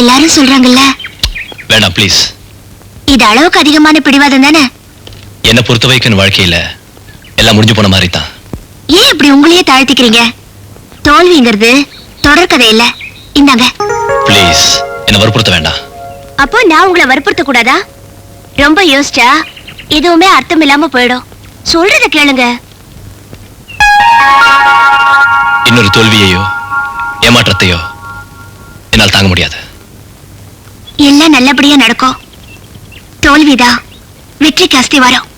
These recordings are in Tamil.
எல்லாரும் சொல்றாங்கல்ல? வேணாம் ப்ளீஸ் இது அளவுக்கு அதிகமான பிடிவாதம் தானே? என்னை பொறுத்த வரைக்கும் என் வாழ்க்கையில எல்லாம் முடிஞ்சு போன மாதிரி தான் ஏன் இப்படி உங்களையே தாழ்த்திக்கிறீங்க? தோல்விங்கிறது தொடர்கதை இல்ல. இந்தாங்க. ப்ளீஸ் என்னை வற்புறுத்த வேண்டாம். அப்போ நான் உங்களை வற்புறுத்த கூடாதா? ரொம்ப யோசிச்சா எதுவுமே அர்த்தம் இல்லாம போயிடும். சொல்றத கேளுங்க. இன்னொரு தோல்வியையோ ஏமாற்றத்தையோ என்னால் தாங்க முடியாது. எல்லாம் நல்லபடியா நடக்கும். தோல்விதான் வெற்றிக்கு அஸ்திவாரம்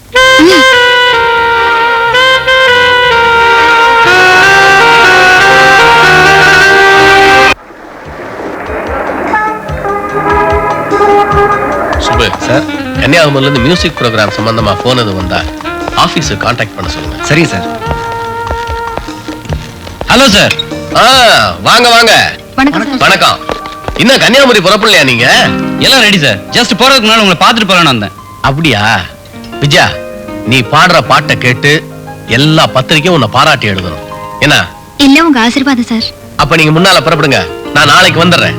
ம். சுபு சார் கன்னியாகுமரியில இருந்து மியூசிக் ப்ரோக்ராம் சம்பந்தமா போன் எதுவும் வந்தா ஆபீஸை காண்டாக்ட் பண்ண சொல்லுங்க. சரிங்க சார் ஹலோ சார் ஆ வாங்க வாங்க. வணக்கம் வணக்கம். இன்னும் கன்னியாகுமரி புறப்படலையா நீங்க? எல்லாம் ரெடி சார் ஜஸ்ட் போறதுக்கு முன்னாடி உங்களை பார்த்துட்டு போலான்னு வந்தேன். அப்படியா? விஜயா நீ பாடுற பாட்டை கேட்டு எல்லா பத்திரிக்கையும் உன்னை பாராட்டி எழுதணும். என்ன? இல்ல உங்க ஆசீர்வாதம் சார் அப்ப நீங்க முன்னால புறப்படுங்க. நான் நாளைக்கு வந்துடுறேன்.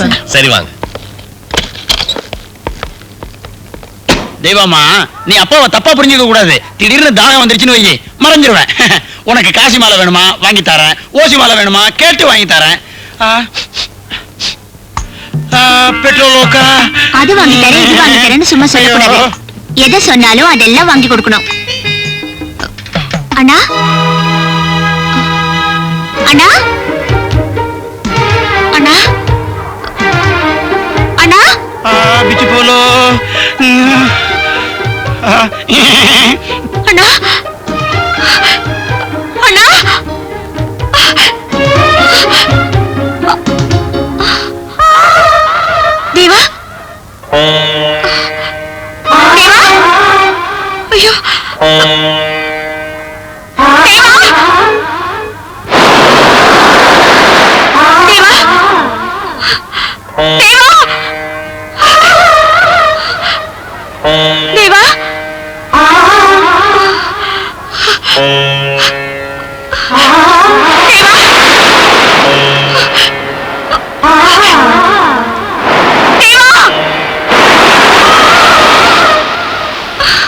சார். சரி வாங்க. தெய்வமா நீ அப்பாவை தப்பா புரிஞ்சுக்க கூடாது. திடீர்னு தாகம் வந்துருச்சுன்னு வை மறைஞ்சிருவேன் உனக்கு காசி மாலை வேணுமா? வாங்கி தரேன். ஓசி மாலை வேணுமா? கேட்டு வாங்கி தரேன். ஆ, ஆ, பெட்ரோல் ஓக்கா அது வாங்கி தரேன் இது வாங்கி தரேன்னு சும்மா சொல்லக்கூடாது. எதை சொன்னாலும் அதெல்லாம் வாங்கி கொடுக்கணும். அண்ணா? அண்ணா? அண்ணா? அண்ணா? பிச்சு போலோ.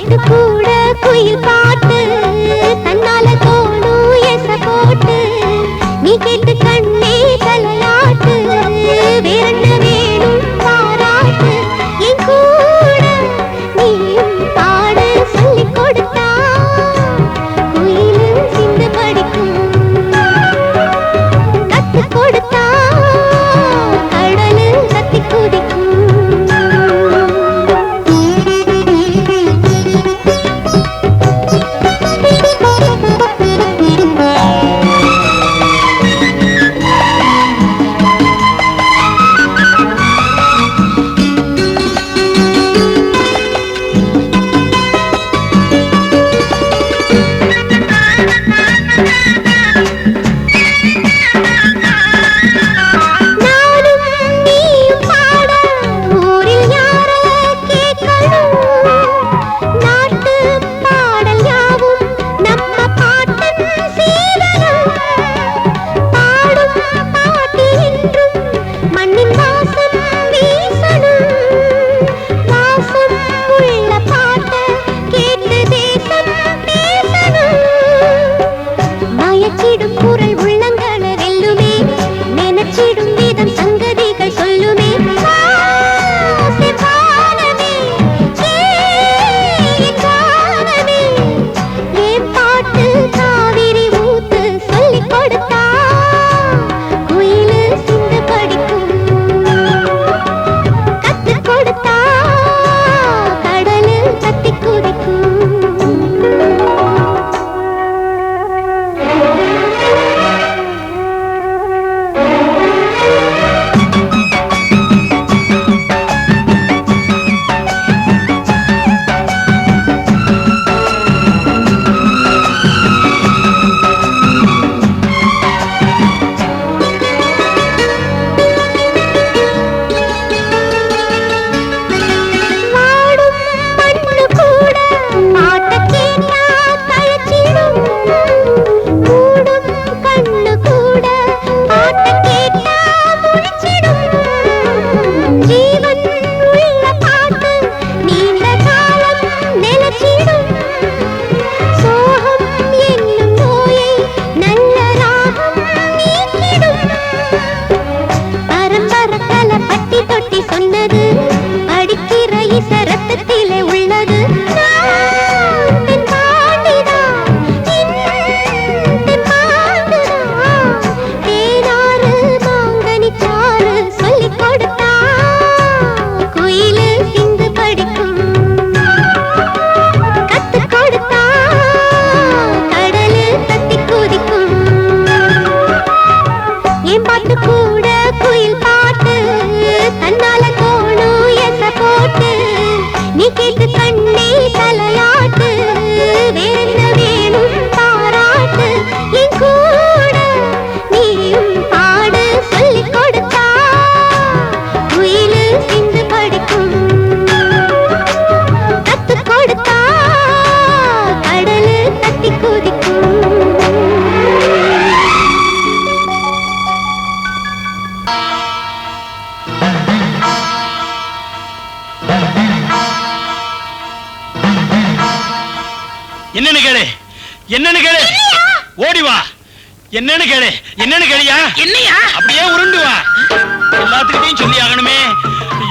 பாட்டு கூட குயில் பாட்டு தன்னால தோணும் எச போட்டு. நீ கேட்டு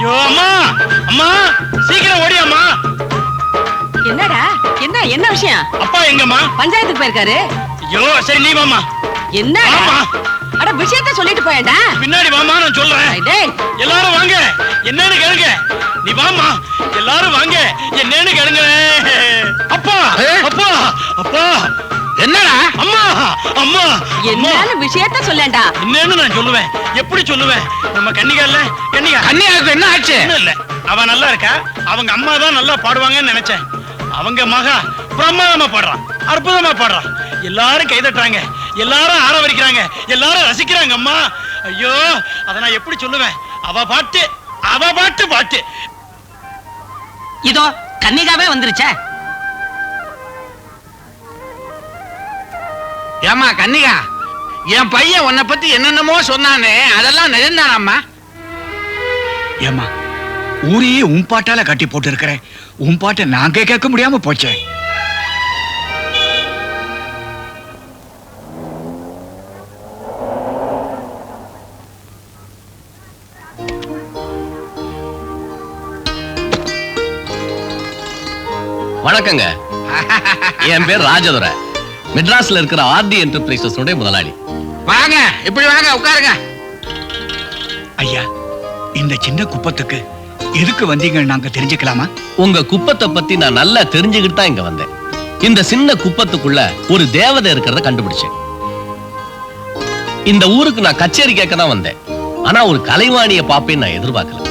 ஐயோ அம்மா! அம்மா! சீக்கிரம் ஓடி அம்மா! என்னடா? என்ன என்ன விஷயம்? அப்பா எங்கம்மா? பஞ்சாயத்துக்கு போயிருக்காரு. ஐயோ சரி நீ வாம்மா. என்னடா? ஆமா. அட விஷயத்த சொல்லிட்டு போயேன்டா. பின்னாடி வாமா நான் சொல்றேன். டேய் எல்லாரும் வாங்க. என்னன்னு கேளுங்க. நீ வாமா எல்லாரும் வாங்க. என்னன்னு கேளுங்க அப்பா அப்பா அப்பா. என்னடா? அம்மா அம்மா என்னன்னு விஷயத்த சொல்லேன்டா. என்னன்னு நான் சொல்லுவேன். எப்படி சொல்லுவேன்? நம்ம கன்னிகா இல்ல கன்னிகா. கன்னியாவுக்கு என்ன ஆச்சு? ஒண்ணும் இல்ல. அவ நல்லா இருக்கா? அவங்க அம்மா தான் நல்லா பாடுவாங்கன்னு நினைச்சேன். அவங்க மகா பிரமாதமா பாடுறான். அற்புதமா பாடுறான். எல்லாரும் கை தட்டுறாங்க எல்லாரும் ஆரவரிக்கிறாங்க எல்லாரும் ரசிக்கிறாங்க அம்மா. ஐயோ அத நான் எப்படி சொல்லுவேன்? அவ பாட்டு அவ பாட்டு பாட்டு. இதோ கன்னிகாவே வந்துருச்சே. ஏமா கன்னிகா என் பையன் உன்னை பத்தி என்னென்னமோ சொன்னானே அதெல்லாம் நிஜம்தானாம்மா? ஏம்மா ஊரையே உன் பாட்டால கட்டி போட்டு இருக்கிறேன் உன் பாட்டை நாங்க கேட்க முடியாம போச்சே. வணக்கங்க. என் பேர் ராஜதுரை. மெட்ராஸ்ல இருக்கிற ஆர்டி என்டர்பிரைசஸ் முதலாளி. வாங்க இப்படி வாங்க உட்காருங்க. ஐயா இந்த சின்ன குப்பத்துக்கு எதுக்கு வந்தீங்கன்னு நாங்க தெரிஞ்சுக்கலாமா? உங்க குப்பத்தை பத்தி நான் நல்லா தெரிஞ்சுக்கிட்டு தான் இங்க வந்தேன். இந்த சின்ன குப்பத்துக்குள்ள ஒரு தேவதை இருக்கிறத கண்டுபிடிச்சேன். இந்த ஊருக்கு நான் கச்சேரி கேட்க தான் வந்தேன். ஆனா ஒரு கலைவாணிய பாப்பேன்னு நான் எதிர்பார்க்கல.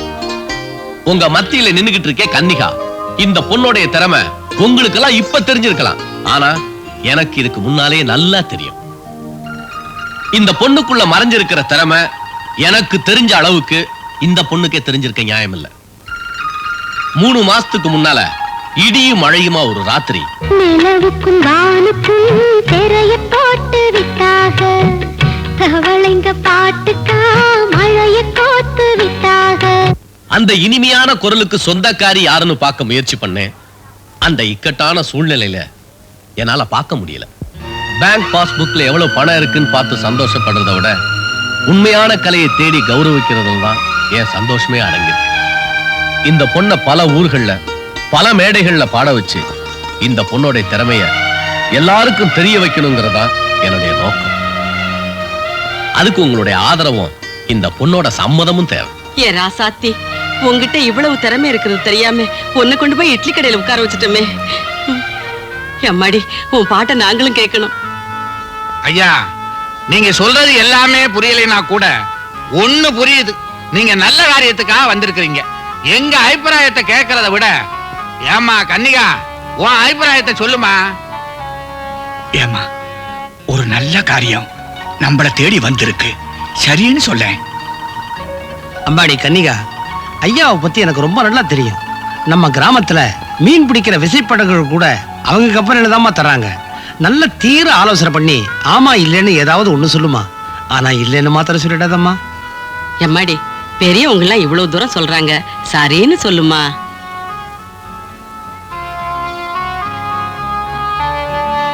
உங்க மத்தியில நின்னுகிட்டு இருக்கே கன்னிகா. இந்த பொண்ணுடைய திறமை உங்களுக்கு எல்லாம் இப்ப தெரிஞ்சிருக்கலாம். ஆனா எனக்கு இதுக்கு முன்னாலே நல்லா தெரியும். இந்த பொண்ணுக்குள்ள மறைஞ்சிருக்கிற திறமை எனக்கு தெரிஞ்ச அளவுக்கு இந்த பொண்ணுக்கே தெரிஞ்சிருக்க நியாயம் இல்ல. மூணு மாசத்துக்கு முன்னால இடியும் மழையுமா ஒரு ராத்திரி. நிலவுக்கும் வானுக்கும் திரைய போட்டு விட்டாக. தவளைங்க பாட்டுக்கா மழைய கோத்து விட்டாக. அந்த இனிமையான குரலுக்கு சொந்தக்காரி யாருன்னு பார்க்க முயற்சி பண்ணேன். அந்த இக்கட்டான சூழ்நிலையில என்னால பார்க்க முடியல. பேங்க் பாஸ்புக்ல எவ்வளவு பணம் இருக்குன்னு பார்த்து சந்தோஷப்படுறத விட உண்மையான கலையை தேடி கௌரவிக்கிறதுல தான் என் சந்தோஷமே அடங்கியிருக்கு. இந்த பொண்ணை பல ஊர்கள்ல பல மேடைகள்ல பாட வச்சு இந்த பொண்ணோட திறமைய எல்லாருக்கும் தெரிய வைக்கணுங்கிறதா என்னுடைய நோக்கம். அதுக்கு உங்களுடைய ஆதரவும் இந்த பொண்ணோட சம்மதமும் தேவை. ஏ ராசாத்தி உன்கிட்ட இவ்வளவு திறமை இருக்கிறது தெரியாம ஒன்னு கொண்டு போய் இட்லி கடையில உட்கார வச்சுட்டோமே. எம்மாடி உன் பாட்டை நாங்களும் கேட்கணும். ஐயா நீங்க சொல்றது எல்லாமே புரியலைனா கூட ஒண்ணு புரியுது. நீங்க நல்ல காரியத்துக்காக வந்திருக்கிறீங்க. எங்க அபிப்பிராயத்தை கேட்கறத விட ஏமா கன்னிகா உன் அபிப்பிராயத்தை சொல்லுமா? ஏம்மா ஒரு நல்ல காரியம் நம்மள தேடி வந்திருக்கு. சரின்னு சொல்லேன். அம்பாடி கன்னிகா ஐயாவை பத்தி எனக்கு ரொம்ப நல்லா தெரியும். நம்ம கிராமத்துல மீன் பிடிக்கிற விசைப்படகுகள் கூட அவங்க கம்பெனில தாம்மா தராங்க நல்ல தீர ஆலோசனை பண்ணி ஆமா இல்லைன்னு ஏதாவது ஒண்ணு சொல்லுமா? ஆனா இல்லைன்னு மாத்திரம் சொல்லிடாதம்மா. எம்மாடி பெரியவங்க எல்லாம் இவ்வளவு தூரம் சொல்றாங்க. சரின்னு சொல்லுமா?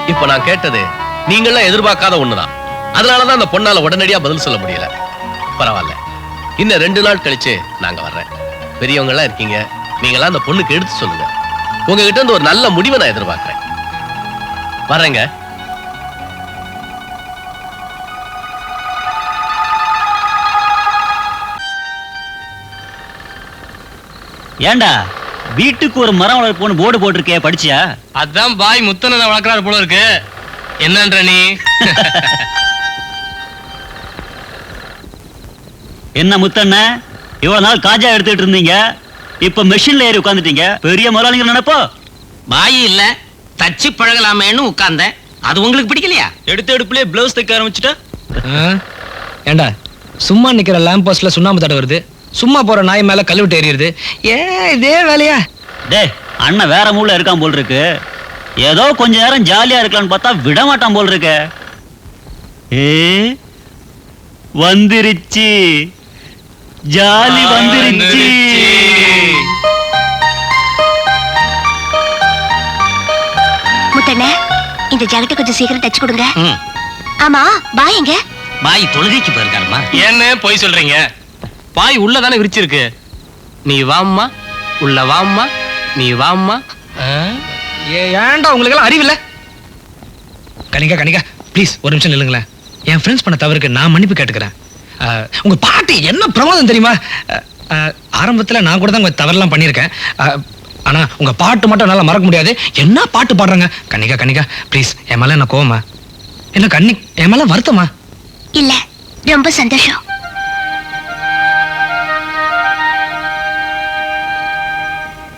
இப்ப நான் கேட்டது நீங்களாம் எதிர்பார்க்காத ஒண்ணுதான். அதனாலதான் அந்த பொண்ணால உடனடியா பதில் சொல்ல முடியல. பரவாயில்ல. இன்னும் ரெண்டு நாள் கழிச்சு நாங்க வர்றேன். பெரியவங்க எல்லாம் இருக்கீங்க. நீங்களாம் அந்த பொண்ணுக்கு எடுத்து சொல்லுங்க. உங்ககிட்ட இருந்து ஒரு நல்ல முடிவை நான் எதிர்பார்க்கிறேன். வரேங்க ஏண்டா வீட்டுக்கு ஒரு மரம் வளர்ப்போன்னு போர்டு போட்டிருக்கே படிச்சியா? அதான் பாய் முத்தனை வளர்க்கறாரு போல இருக்கு. என்னன்ற நீ? என்ன முத்தண்ண? இவ்வளவு நாள் காஜா எடுத்துட்டு இருந்தீங்க. இப்ப மெஷின்ல ஏறி உட்காந்துட்டீங்க பெரிய முதலாளிங்க நினைப்போ? வாயி இல்ல. தச்சு பழகலாமேன்னு உட்கார்ந்தேன். அது உங்களுக்கு பிடிக்கலையா? எடுத்த எடுப்புலயே பிளவுஸ் தைக்க ஆரம்பிச்சுட்டா? ஏண்டா சும்மா நிக்கிற லேம்ப் போஸ்ட்ல சுண்ணாம்பு தடை வருது. சும்மா போற நாய் மேல கழுவிட்டு எறியுது ஏன் இதே வேலையா? டேய் அண்ணன் வேற மூல இருக்கான் போல் இருக்கு ஏதோ கொஞ்ச நேரம் ஜாலியா இருக்கலாம்னு பார்த்தா விட மாட்டான் போல் இருக்க ஏ வந்துருச்சு. ஜாலி வந்துருச்சு. இந்த ஜாக்கெட்டை கொஞ்சம் சீக்கிரம் தச்சு கொடுங்க. ஆமா பாய் எங்க? பாய் தொழுகைக்கு போயிருக்காருமா? ஏன்னு போய் சொல்றீங்க? பாய் உள்ளதானே விரிச்சிருக்கு. நீ வாம்மா உள்ள வாம்மா நீ வாம்மா. ஏன்டா உங்களுக்கு எல்லாம் அறிவில்ல? கனிகா கனிகா ப்ளீஸ் ஒரு நிமிஷம் நில்லுங்களேன். என் ஃப்ரெண்ட்ஸ் பண்ண தவறுக்கு நான் மன்னிப்பு கேட்டுக்கிறேன். உங்க பாட்டு என்ன பிரமாதம் தெரியுமா? ஆரம்பத்துல நான் கூட தான் உங்க தவறெல்லாம் பண்ணியிருக்கேன். ஆனா உங்க பாட்டு மட்டும் என்னால மறக்க முடியாது. என்ன பாட்டு பாடுறாங்க? கன்னிகா கனிகா ப்ளீஸ் என் மேல என்ன கோவமா? என்ன கண்ணி என் மேல வருத்தமா? இல்ல ரொம்ப சந்தோஷம்.